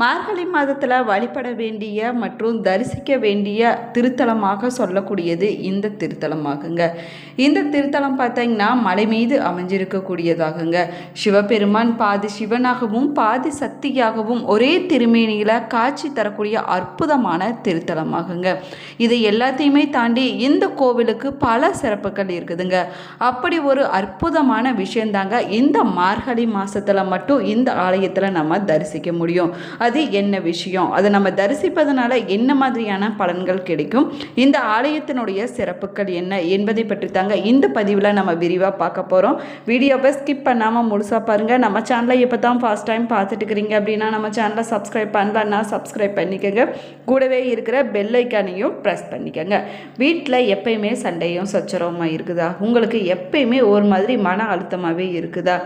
மார்கழி மாதத்தில் வழிபட வேண்டிய மற்றும் தரிசிக்க வேண்டிய திருத்தலமாக சொல்லக்கூடியது இந்த திருத்தலமாகுங்க. இந்த திருத்தலம் பார்த்தீங்கன்னா மலை மீது அமைஞ்சிருக்கக்கூடியதாகுங்க. சிவபெருமான் பாதி சிவனாகவும் பாதி சக்தியாகவும் ஒரே திருமேனியில் காட்சி தரக்கூடிய அற்புதமான திருத்தலமாகுங்க. இது எல்லாத்தையுமே தாண்டி இந்த கோவிலுக்கு பல சிறப்புகள் இருக்குதுங்க. அப்படி ஒரு அற்புதமான விஷயந்தாங்க. இந்த மார்கழி மாதத்தில் மட்டும் இந்த ஆலயத்தில் நம்ம தரிசிக்க முடியும். அது என்ன விஷயம்? அதை நம்ம தரிசிப்பதனால என்ன மாதிரியான பலன்கள் கிடைக்கும்? இந்த ஆலயத்தினுடைய சிறப்புகள் என்ன என்பதை பற்றி தாங்க இந்த பதிவில் நம்ம விரிவாக பார்க்க போகிறோம் வீடியோவை ஸ்கிப் பண்ணாமல் முழுசாக பாருங்கள் நம்ம சேனலை இப்போ தான் ஃபர்ஸ்ட் டைம் பார்த்துட்டு இருக்கிறீங்க அப்படின்னா நம்ம சேனலை சப்ஸ்கிரைப் பண்ணலன்னா சப்ஸ்கிரைப் பண்ணிக்கோங்க. கூடவே இருக்கிற பெல் ஐக்கானையும் ப்ரெஸ் பண்ணிக்கோங்க. வீட்டில் எப்பயுமே சண்டையும் சச்சரவுமாக இருக்குதா? உங்களுக்கு எப்பயுமே ஒரு மாதிரி மன அழுத்தமாகவே இருக்குதா?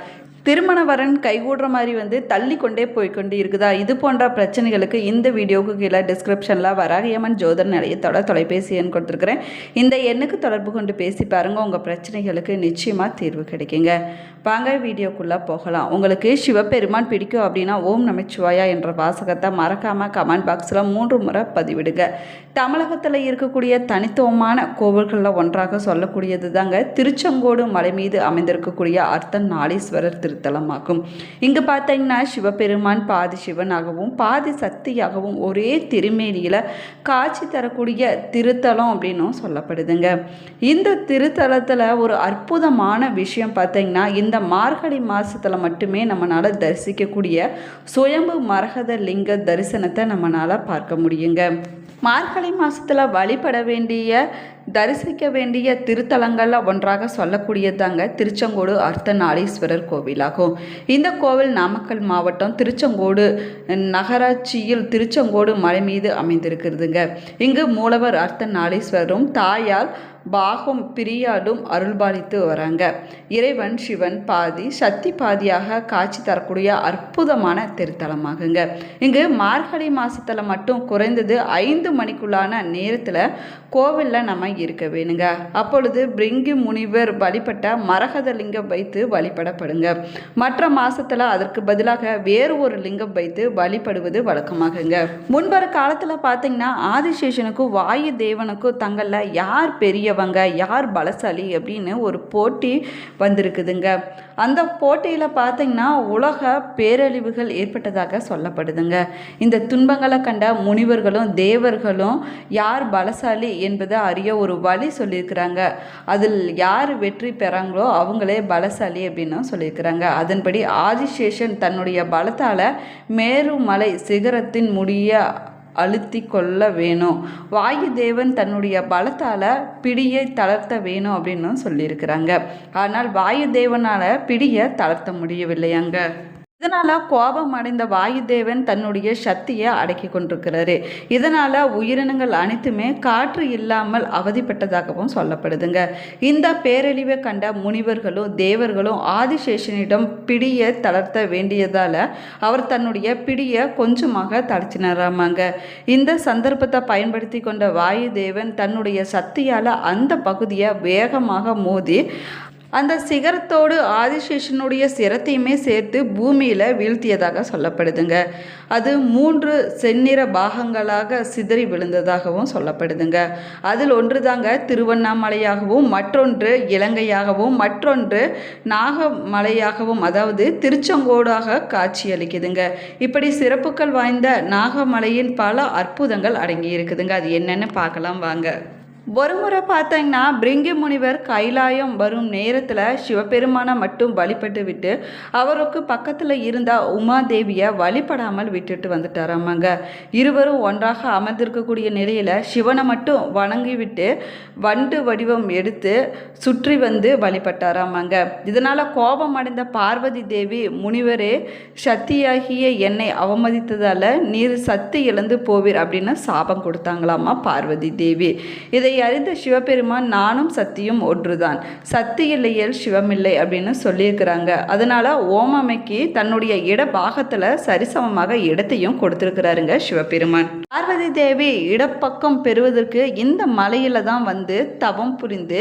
திருமண வரன் கைகூடுற மாதிரி வந்து தள்ளி கொண்டே போய்கொண்டு இருக்குதா? இது போன்ற பிரச்சனைகளுக்கு இந்த வீடியோவுக்கு கீழே டிஸ்கிரிப்ஷனில் வராகியம்மன் ஜோதர் நிலையத்தோட தொலைபேசி எண் கொடுத்துருக்குறேன். இந்த எண்ணுக்கு தொடர்பு கொண்டு பேசி பாருங்கள் உங்கள் பிரச்சனைகளுக்கு நிச்சயமாக தீர்வு கிடைக்குங்க. வாங்க வீடியோக்குள்ளே போகலாம். உங்களுக்கு சிவபெருமான் பிடிக்கும் அப்படின்னா ஓம் நமச்சிவாயா என்ற வாசகத்தை மறக்காமல் கமெண்ட் பாக்ஸில் மூன்று முறை பதிவிடுங்க. தமிழகத்தில் இருக்கக்கூடிய தனித்துவமான கோவில்களில் ஒன்றாக சொல்லக்கூடியது தாங்க திருச்செங்கோடு மலை மீது அமைந்திருக்கக்கூடிய அர்த்தன் திரு திருத்தலமாகும் இங்கு பார்த்தீங்கன்னா சிவபெருமான் பாதி சிவனாகவும் பாதி சக்தியாகவும் ஒரே திருமேனியில் காட்சி தரக்கூடிய திருத்தலம் அப்படின்னும் சொல்லப்படுதுங்க. இந்த திருத்தலத்தில் ஒரு அற்புதமான விஷயம் பார்த்தீங்கன்னா இந்த மார்கழி மாதத்தில் மட்டுமே நம்மளால் தரிசிக்கக்கூடிய சுயம்பு மரகத லிங்க தரிசனத்தை நம்மளால் பார்க்க முடியுங்க. மார்கழி மாதத்தில் வழிபட வேண்டிய தரிசிக்க வேண்டிய திருத்தலங்களில் ஒன்றாக சொல்லக்கூடியதாங்க திருச்செங்கோடு அர்த்தநாளீஸ்வரர் கோவிலாகும். இந்த கோவில் நாமக்கல் மாவட்டம் திருச்செங்கோடு நகராட்சியில் திருச்செங்கோடு மலை மீது அமைந்திருக்கிறதுங்க. இங்கு மூலவர் அர்த்தநாளீஸ்வரரும் தாயால் பாகம் பிரியாடும் அருள்பாலித்து வராங்க. இறைவன் சிவன் பாதி சக்தி பாதியாக காட்சி தரக்கூடிய அற்புதமான திருத்தலமாகுங்க. இங்கு மார்கழி மாதத்தில் மட்டும் குறைந்தது ஐந்து மணிக்குள்ளான நேரத்தில் கோவிலில் நம்ம இருக்க வேணுங்க. அப்பொழுது பிரிங்கி முனிவர் வழிபட்ட மரகத லிங்கம் வைத்து வழிபடப்படுங்க. மற்ற மாசத்துல அதற்கு பதிலாக வேறு ஒரு லிங்கம் வைத்து வழிபடுவது வழக்கமாகுங்க. முன்பொரு காலத்தில் பார்த்தீங்கன்னா ஆதிசேஷனுக்கும் வாயு தேவனுக்கும் தங்களில் யார் பெரிய பெரியவங்க யார் பலசாலி அப்படின்னு ஒரு போட்டி வந்திருக்குதுங்க. அந்த போட்டியில் பார்த்தீங்கன்னா உலக பேரழிவுகள் ஏற்பட்டதாக சொல்லப்படுதுங்க. இந்த துன்பங்களை கண்ட முனிவர்களும் தேவர்களும் யார் பலசாலி என்பதை அறிய ஒரு வழி சொல்லியிருக்கிறாங்க. அதில் யார் வெற்றி பெறாங்களோ அவங்களே பலசாலி அப்படின்னு சொல்லியிருக்கிறாங்க. அதன்படி ஆதிசேஷன் தன்னுடைய பலத்தால் மேருமலை சிகரத்தின் முடிய அழுத்தி கொள்ள வேணும். வாயு தேவன் தன்னுடைய பலத்தால் பிடியை தளர்த்த வேணும் அப்படின்னு சொல்லியிருக்கிறாங்க. ஆனால் வாயு தேவனால் பிடியை தளர்த்த முடியவில்லையாங்க. இதனால் கோபம் அடைந்த வாயுதேவன் தன்னுடைய சக்தியை அடக்கி கொண்டிருக்கிறாரு. இதனால் உயிரினங்கள் அனைத்துமே காற்று இல்லாமல் அவதிப்பட்டதாகவும் சொல்லப்படுதுங்க. இந்த பேரழிவை கண்ட முனிவர்களும் தேவர்களும் ஆதிசேஷனிடம் பிடியை தளர்த்த வேண்டியதால் அவர் தன்னுடைய பிடியை கொஞ்சமாக தளர்த்தினாராமாங்க. இந்த சந்தர்ப்பத்தை பயன்படுத்தி கொண்ட வாயுதேவன் தன்னுடைய சக்தியால் அந்த பகுதியை வேகமாக மோதி அந்த சிகரத்தோடு ஆதிசேஷனுடைய சிரத்தையுமே சேர்த்து பூமியில் வீழ்த்தியதாக சொல்லப்படுதுங்க. அது மூன்று செந்நிற பாகங்களாக சிதறி விழுந்ததாகவும் சொல்லப்படுதுங்க. அதில் ஒன்று தாங்க திருவண்ணாமலையாகவும் மற்றொன்று இலங்கையாகவும் மற்றொன்று நாகமலையாகவும் அதாவது திருச்செங்கோடாக காட்சியளிக்குதுங்க. இப்படி சிறப்புகள் வாய்ந்த நாகமலையின் பல அற்புதங்கள் அடங்கி இருக்குதுங்க அது என்னென்னு பார்க்கலாம் வாங்க. ஒரு முறை பார்த்தீங்கன்னா பிரிங்கி முனிவர் கைலாயம் வரும் நேரத்தில் சிவபெருமானை மட்டும் வழிபட்டு விட்டு அவருக்கு பக்கத்தில் இருந்த உமாதேவியை வழிபடாமல் விட்டுட்டு வந்துட்டாராமாங்க. இருவரும் ஒன்றாக அமர்ந்திருக்கக்கூடிய நிலையில் சிவனை மட்டும் வணங்கிவிட்டு வண்டு வடிவம் எடுத்து சுற்றி வந்து வழிபட்டாராமாங்க. இதனால் கோபம் அடைந்த பார்வதி தேவி முனிவரே சக்தியாகிய என்னை அவமதித்ததால் நீர் சக்தி இழந்து போவீர் அப்படின்னு சாபம் கொடுத்தாங்களாமா பார்வதி தேவி. இதை அறிந்த சிவபெருமான் நானும் சத்தியும் ஒன்றுதான். சக்தி இல்லையல் சிவமில்லை அப்படின்னு சொல்லியிருக்கிறாங்க. அதனால ஓமாமைக்கு தன்னுடைய இட பாகத்தில் சரிசமமாக இடத்தையும் கொடுத்துருக்கிறாருங்க சிவபெருமான். பார்வதி தேவி இடப்பக்கம் பெறுவதற்கு இந்த மலையில தான் வந்து தவம் புரிந்து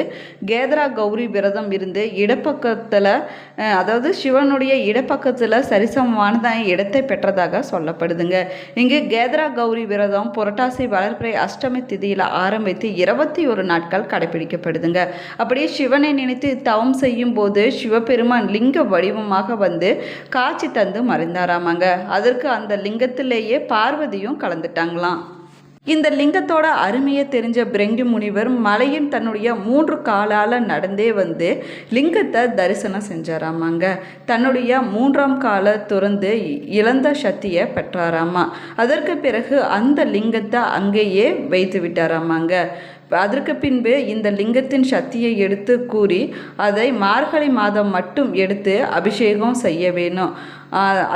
கேதரா கௌரி விரதம் இருந்து இடப்பக்கத்தில் அதாவது சிவனுடைய இடப்பக்கத்தில் சரிசமமானதான் இடத்தை பெற்றதாக சொல்லப்படுதுங்க. இங்கு கேதரா கௌரி விரதம் புரட்டாசி வளர்ப்பிறை அஷ்டமி திதியில் ஆரம்பித்து இருபத்தி ஒரு நாட்கள் கடைபிடிக்கப்படுதுங்க. அப்படியே சிவனை நினைத்து தவம் செய்யும் போது சிவபெருமான் லிங்க வடிவமாக வந்து காட்சி தந்து மறைந்தாராமாங்க. அதற்கு அந்த லிங்கத்திலேயே பார்வதியும் கலந்துட்டாங்களாம். இந்த லிங்கத்தோட அருமையை தெரிஞ்ச பிரங்கி முனிவர் மலையின் தன்னுடைய மூன்று காலால் நடந்தே வந்து லிங்கத்தை தரிசனம் செஞ்சாராமாங்க. தன்னுடைய மூன்றாம் காலை துறந்து இழந்த சக்தியை பெற்றாராமா. அதற்கு பிறகு அந்த லிங்கத்தை அங்கேயே வைத்து விட்டாராமாங்க. அதற்கு பின்பு இந்த லிங்கத்தின் சக்தியை எடுத்து கூறி அதை மார்கழி மாதம் மட்டும் எடுத்து அபிஷேகம் செய்ய வேணும்.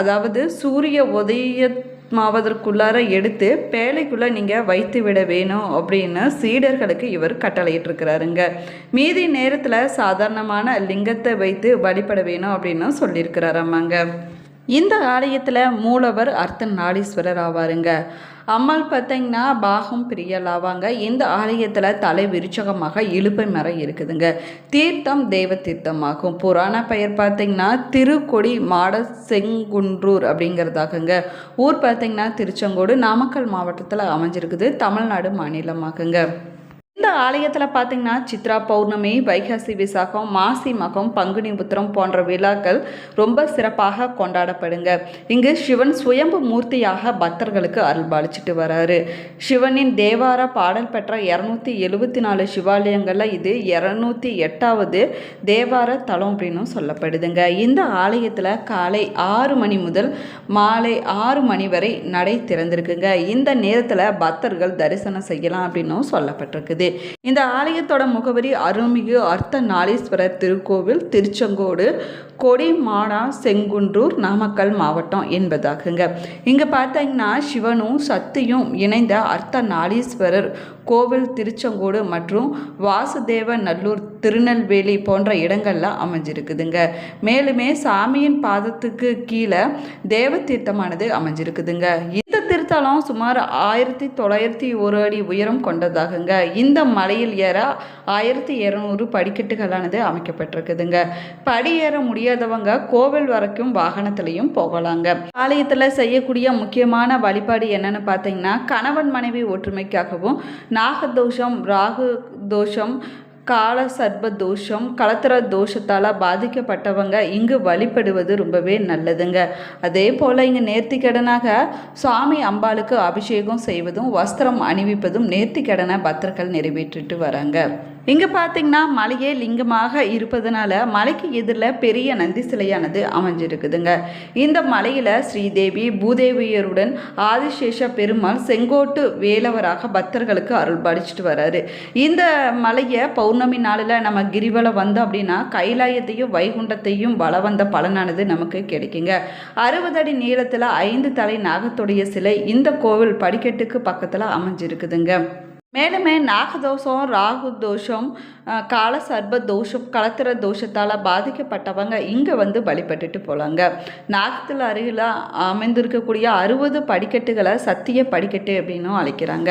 அதாவது சூரிய உதய மாவதற்குள்ளார எடுத்து பேழைக்குள்ளே நீங்கள் வைத்து விட வேணும் அப்படின்னு சீடர்களுக்கு இவர் கட்டளையிட்டிருக்கிறாருங்க. மீதி நேரத்தில் சாதாரணமான லிங்கத்தை வைத்து வழிபட வேணும் அப்படின்னு சொல்லியிருக்கிறாராமாங்க இந்த ஆலயத்தில் மூலவர் அர்த்தநாடீஸ்வரர் ஆவாருங்க. அம்மாள் பார்த்தீங்கன்னா பாகம் பிரியல் ஆவாங்க. இந்த ஆலயத்தில் தலை விருச்சகமாக இழுப்பை மரம் இருக்குதுங்க. தீர்த்தம் தெய்வ தீர்த்தமாகும். புராண பெயர் பார்த்தீங்கன்னா திருக்கொடி மாட செங்குன்றூர் அப்படிங்கிறதாகுங்க. ஊர் பார்த்தீங்கன்னா திருச்செங்கோடு நாமக்கல் மாவட்டத்தில் அமைஞ்சிருக்குது. தமிழ்நாடு மாநிலமாகுங்க. இந்த ஆலயத்தில் பார்த்தீங்கன்னா சித்ரா பௌர்ணமி வைகாசி விசாகம் மாசி மகம் பங்குனி உத்திரம் போன்ற விழாக்கள் ரொம்ப சிறப்பாக கொண்டாடப்படுங்க. இங்கு சிவன் சுயம்பு மூர்த்தியாக பக்தர்களுக்கு அருள்பாலிச்சிட்டு வராரு. சிவனின் தேவார பாடல் பெற்ற இரநூத்தி எழுபத்தி நாலு சிவாலயங்களில் இது இரநூத்தி எட்டாவது தேவார தலம் அப்படின்னு சொல்லப்படுதுங்க. இந்த ஆலயத்தில் காலை ஆறு மணி முதல் மாலை ஆறு மணி வரை நடை திறந்திருக்குங்க. இந்த நேரத்தில் பக்தர்கள் தரிசனம் செய்யலாம் அப்படின்னும் சொல்லப்பட்டிருக்குது. இந்த ஆலயத்தோட முகவரி அருள்மிகு அர்த்த நாளீஸ்வரர் திருக்கோவில் திருச்செங்கோடு கொடிமாடா செங்குன்றூர் நாமக்கல் மாவட்டம் என்பதாகுங்க. இங்கே பார்த்தீங்கன்னா சிவனும் சக்தியும் இணைந்த அர்த்த நாளீஸ்வரர் கோவில் திருச்செங்கோடு மற்றும் வாசுதேவ நல்லூர் திருநெல்வேலி போன்ற இடங்களில் அமைஞ்சிருக்குதுங்க. மேலுமே சாமியின் பாதத்துக்கு கீழே தேவ தீர்த்தமானது அமைஞ்சிருக்குதுங்க. இந்த திருத்தலம் சுமார் ஆயிரத்தி தொள்ளாயிரத்தி ஒரு அடி உயரம் கொண்டதாகுங்க. இந்த மலையில் ஏற ஆயிரத்தி இரநூறு படிக்கட்டுகளானது அமைக்கப்பட்டிருக்குதுங்க. படி ஏற முடியாதவங்க கோவில் வரைக்கும் வாகனத்திலையும் போகலாங்க. ஆலயத்தில் செய்யக்கூடிய முக்கியமான வழிபாடு என்னன்னு பார்த்தீங்கன்னா கணவன் மனைவி ஒற்றுமைக்காகவும் நாகதோஷம் ராகு தோஷம் கால சர்ப தோஷம் கலத்திர தோஷத்தால் பாதிக்கப்பட்டவங்க இங்கு வழிபடுவது ரொம்பவே நல்லதுங்க. அதே போல் இங்கே நேர்த்திக்கடனாக சுவாமி அம்பாளுக்கு அபிஷேகம் செய்வதும் வஸ்திரம் அணிவிப்பதும் நேர்த்திக்கடனை பக்தர்கள் நிறைவேற்றிட்டு வராங்க. இங்கே பார்த்தீங்கன்னா மலையே லிங்கமாக இருப்பதனால மலைக்கு எதிரில் பெரிய நந்தி சிலையானது அமைஞ்சிருக்குதுங்க. இந்த மலையில் ஸ்ரீதேவி பூதேவியருடன் ஆதிசேஷ பெருமாள் செங்கோட்டு வேலவராக பக்தர்களுக்கு அருள் படிச்சுட்டு வராரு. இந்த மலையை பௌர்ணமி நாளில் நம்ம கிரிவலம் வந்தோம் அப்படின்னா கைலாயத்தையும் வைகுண்டத்தையும் வள வந்த பலனானது நமக்கு கிடைக்குங்க. அறுபது அடி நீளத்தில் ஐந்து தலை நாகத்துடைய சிலை இந்த கோவில் படிக்கட்டுக்கு பக்கத்தில் அமைஞ்சிருக்குதுங்க. மேலுமே நாகதோஷம் ராகு தோஷம் கால சர்ப தோஷம் கலத்திர தோஷத்தால் பாதிக்கப்பட்டவங்க இங்கே வந்து வழிபட்டுட்டு போகலாங்க நாகத்தில் அருகில் அமைந்திருக்கக்கூடிய அறுபது படிக்கட்டுகளை சத்திய படிக்கட்டு அப்படின்னும் அழைக்கிறாங்க.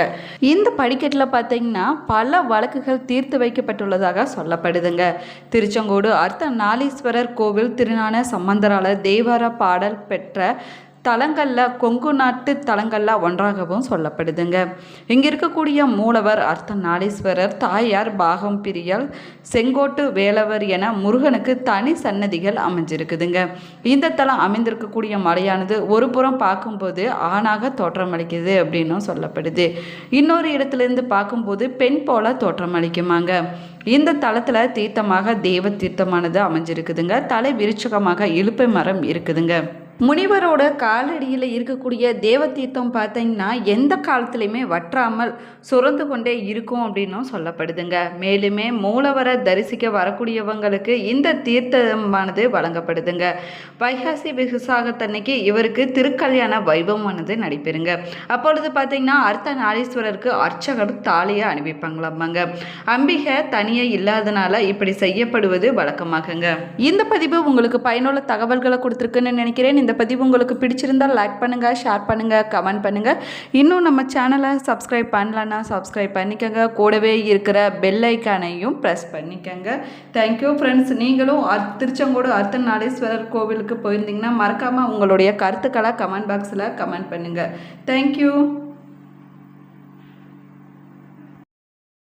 இந்த படிக்கட்டில் பார்த்தீங்கன்னா பல வழக்குகள் தீர்த்து வைக்கப்பட்டுள்ளதாக சொல்லப்படுதுங்க. திருச்செங்கோடு அர்த்த நாளீஸ்வரர் கோவில் திருநான சம்பந்தரால தேவார பாடல் பெற்ற தலங்களில் கொங்கு நாட்டு தலங்களில் ஒன்றாகவும் சொல்லப்படுதுங்க. இங்கே இருக்கக்கூடிய மூலவர் அர்த்த நாளீஸ்வரர் தாயார் பாகம் பிரியல் செங்கோட்டு வேலவர் என முருகனுக்கு தனி சன்னதிகள் அமைஞ்சிருக்குதுங்க. இந்த தலம் அமைந்திருக்கக்கூடிய மலையானது ஒரு புறம் பார்க்கும்போது ஆணாக தோற்றமளிக்குது அப்படின்னும் சொல்லப்படுது. இன்னொரு இடத்துலேருந்து பார்க்கும்போது பெண் போல தோற்றமளிக்குமாங்க. இந்த தலத்தில் தீர்த்தமாக தெய்வ தீர்த்தமானது அமைஞ்சிருக்குதுங்க. தலை விருட்சகமாக இழுப்பை மரம் இருக்குதுங்க. முனிவரோட காலடியில் இருக்கக்கூடிய தேவதீர்த்தம் பார்த்தீங்கன்னா எந்த காலத்துலையுமே வற்றாமல் சுரந்து கொண்டே இருக்கும் அப்படின்னும் சொல்லப்படுதுங்க. மேலுமே மூலவரை தரிசிக்க வரக்கூடியவங்களுக்கு இந்த தீர்த்தமானது வழங்கப்படுதுங்க. வைகாசி விசாகத்தன்னைக்கு இவருக்கு திருக்கல்யாண வைபவமானது நடைபெறுங்க. அப்பொழுது பார்த்தீங்கன்னா அர்த்த நாளீஸ்வரருக்கு அர்ச்சகர் தாலியை அனுப்பிப்பாங்களாமாங்க அம்பிகை தனியே இல்லாதனால இப்படி செய்யப்படுவது வழக்கமாகுங்க. இந்த பதிவு உங்களுக்கு பயனுள்ள தகவல்களை கொடுத்துருக்குன்னு நினைக்கிறேன். இந்த பதிவு உங்களுக்கு பிடிச்சிருந்தால் லைக் பண்ணுங்கள் ஷேர் பண்ணுங்கள் கமெண்ட் பண்ணுங்கள் இன்னும் நம்ம சேனலை சப்ஸ்கிரைப் பண்ணலன்னா சப்ஸ்கிரைப் பண்ணிக்கோங்க. கூடவே இருக்கிற பெல் ஐக்கானையும் ப்ரெஸ் பண்ணிக்கோங்க. தேங்க்யூ ஃப்ரெண்ட்ஸ் நீங்களும் அர் திருச்செங்கோடு அர்த்தநாளீஸ்வரர் கோவிலுக்கு போயிருந்தீங்கன்னா மறக்காமல் உங்களுடைய கருத்துக்களை கமெண்ட் பாக்ஸில் கமெண்ட் பண்ணுங்கள் தேங்க்யூ